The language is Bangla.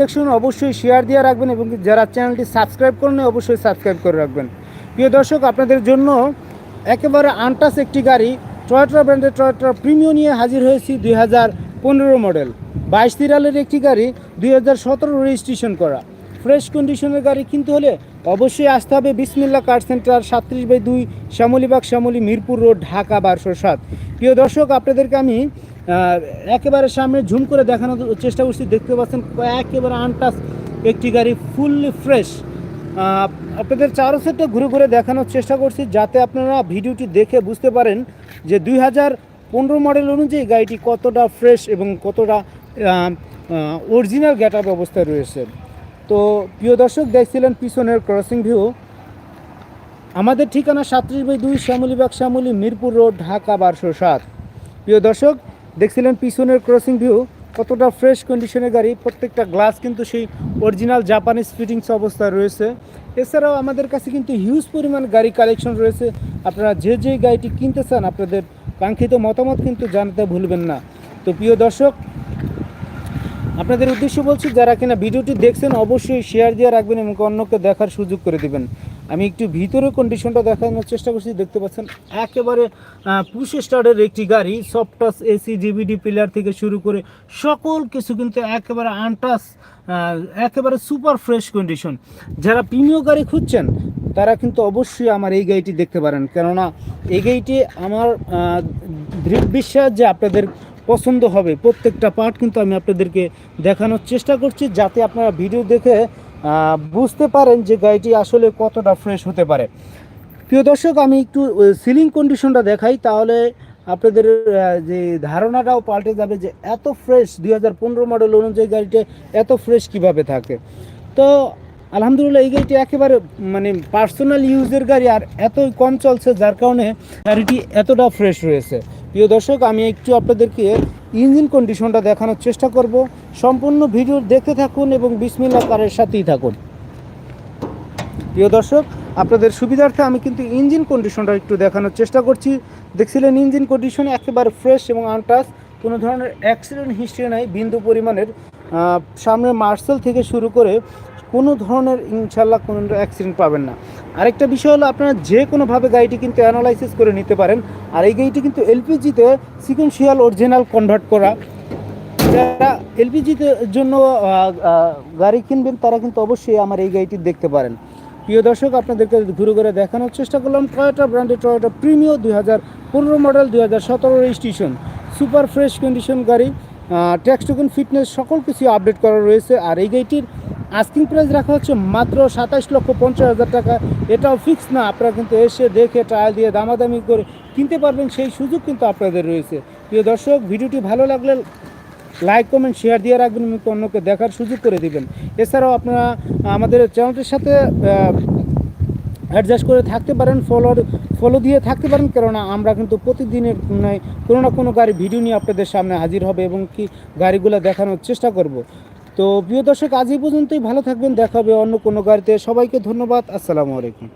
দেখুন অবশ্যই শেয়ার দিয়ে রাখবেন এবং যারা চ্যানেলটি সাবস্ক্রাইব করেন অবশ্যই সাবস্ক্রাইব করে রাখবেন। প্রিয় দর্শক, আপনাদের জন্য একেবারে আনটাস একটি গাড়ি টয়োটা ব্র্যান্ডের টয়োটা প্রিমিও নিয়ে হাজির হয়েছি দুই হাজার পনেরো মডেল বাইশ তিরালের একটি গাড়ি, দুই হাজার সতেরো রেজিস্ট্রেশন করা। ফ্রেশ কন্ডিশনের গাড়ি কিনতে হলে অবশ্যই আসতে হবে বিসমিল্লা কার সেন্টার সাতত্রিশ বাই দুই, শ্যামলীবাগ, শ্যামলী, মিরপুর রোড ঢাকা, বারোশো সাত। প্রিয় দর্শক, আপনাদেরকে আমি একেবারে সামনে ঝুম করে দেখানোর চেষ্টা করছি। দেখতে পাচ্ছেন একেবারে আনটাস একটি গাড়ি ফুললি ফ্রেশ আপনাদের চারো সেটটা ঘুরে ঘুরে দেখানোর চেষ্টা করছি যাতে আপনারা ভিডিওটি দেখে বুঝতে পারেন যে দুই হাজার পনেরো মডেল অনুযায়ী গাড়িটি কতটা ফ্রেশ এবং কতটা অরিজিনাল গেট আপ অবস্থায় রয়েছে। তো প্রিয় দর্শক, দেখছিলেন পিছনের ক্রসিং ভিউ আমাদের ঠিকানা সাতত্রিশ বাই দুই শ্যামলীবাগ, শ্যামলী মিরপুর রোড, ঢাকা বারোশো সাত। প্রিয় দর্শক দেখছিলেন পিছনের ক্রসিং ভিউ কতটা ফ্রেশ কন্ডিশনের গাড়ি, প্রত্যেকটা গ্লাস কিন্তু সেই অরিজিনাল জাপানিজ ফিটিংস অবস্থায় রয়েছে। এছাড়াও আমাদের কাছে কিন্তু হিউজ পরিমাণ গাড়ি কালেকশন রয়েছে। আপনারা যে যে গাড়িটি কিনতে চান, আপনাদের কাঙ্ক্ষিত মতামত কিন্তু জানাতে ভুলবেন না। তো প্রিয় দর্শক, আপনাদের উদ্দেশ্য বলছি, যারা কিনা ভিডিওটি দেখছেন, অবশ্যই শেয়ার দিয়ে রাখবেন এবং অন্যকে দেখার সুযোগ করে দিবেন। আমি একটু ভিতরে কন্ডিশনটা দেখানোর চেষ্টা করছি, দেখতে পাচ্ছেন, একেবারে পুশ স্টার্টের একটি গাড়ি সফটাস এসি ডিভিডি পিলার থেকে শুরু করে সকল কিছু কিন্তু একেবারে আনটাস একেবারে সুপার ফ্রেশ কন্ডিশন যারা প্রিমিয় গাড়ি খুঁজছেন, তারা কিন্তু অবশ্যই আমার এই গাড়িটি দেখতে পারেন। কেননা, এই গাড়িটি আমার দৃঢ় বিশ্বাস যে আপনাদের পছন্দ হবে। প্রত্যেকটা পার্ট কিন্তু আমি আপনাদেরকে দেখানোর চেষ্টা করছি, যাতে আপনারা ভিডিও দেখে বুঝতে পারেন যে গাড়িটি আসলে কতটা ফ্রেশ হতে পারে। প্রিয় দর্শক, আমি একটু সিলিং কন্ডিশনটা দেখাই, তাহলে আপনাদের যে ধারণাটাও পাল্টে যাবে যে এত ফ্রেশ দুই হাজার পনেরো মডেল অনুযায়ী গাড়িটা এত ফ্রেশ কীভাবে থাকে। তো, আলহামদুলিল্লাহ, এই গাড়িটি একেবারে মানে পার্সোনাল ইউজের গাড়ি আর এতই কম চলছে, যার কারণে গাড়িটি এতটা ফ্রেশ রয়েছে। প্রিয় দর্শক, আমি একটু আপনাদেরকে ইঞ্জিন কন্ডিশনটা দেখানোর চেষ্টা করব। সম্পূর্ণ ভিডিও দেখতে থাকুন এবং বিসমিল্লা কারের সাথেই থাকুন। প্রিয় দর্শক, আপনাদের সুবিধার্থে আমি কিন্তু ইঞ্জিন কন্ডিশনটা একটু দেখানোর চেষ্টা করছি। দেখছিলেন, ইঞ্জিন কন্ডিশন একেবারে ফ্রেশ এবং আনটাস কোনো ধরনের অ্যাক্সিডেন্ট হিস্ট্রি নাই, বিন্দু পরিমাণের। সামনে মার্সেল থেকে শুরু করে কোনো ধরনের ইনশাল্লাহ কোনো অ্যাক্সিডেন্ট পাবেন না। আরেকটা বিষয় হলো আপনারা যে কোনোভাবে গাড়িটি কিন্তু অ্যানালাইসিস করে নিতে পারেন। আর এই গাড়িটি কিন্তু এলপিজিতে সিকুয়েন্সিয়াল অরিজিনাল কনভার্ট করা। যারা এলপিজিতে জন্য গাড়ি কিনবেন, তারা কিন্তু অবশ্যই আমার এই গাড়িটি দেখতে পারেন। প্রিয় দর্শক, আপনাদেরকে ঘুরে ঘুরে দেখানোর চেষ্টা করলাম টয়োটা ব্র্যান্ডের টয়োটা প্রিমিও দুই হাজার পনেরো মডেল দুই হাজার সতেরো রেজিস্ট্রেশন সুপার ফ্রেশ কন্ডিশন গাড়ি। ট্যাক্স টোকেন ফিটনেস সকল কিছু আপডেট করা রয়েছে। আর এই গাড়িটির আস্কিং প্রাইস রাখা হচ্ছে মাত্র সাতাশ লক্ষ পঞ্চাশ হাজার টাকা। এটাও ফিক্স না, আপনারা কিন্তু এসে দেখে ট্রায়াল দিয়ে দামাদামি করে কিনতে পারবেন, সেই সুযোগ কিন্তু আপনাদের রয়েছে। প্রিয় দর্শক, ভিডিওটি ভালো লাগলে লাইক কমেন্ট শেয়ার দিয়ে রাখবেন এবং অন্যকে দেখার সুযোগ করে দিবেন। এছাড়াও আপনারা আমাদের চ্যানেলটির সাথে অ্যাডজাস্ট করে থাকতে পারেন ফলো ফলো দিয়ে থাকতে পারেন, কেননা আমরা কিন্তু প্রতিদিনের কোনো না কোনো গাড়ি ভিডিও নিয়ে আপনাদের সামনে হাজির হবে এবং কি গাড়িগুলো দেখানোর চেষ্টা করব। তো প্রিয় দর্শক আজই পর্যন্তই। ভালো থাকবেন, দেখা হবে অন্য কোনো গাড়িতে। সবাইকে ধন্যবাদ, আসসালামু আলাইকুম।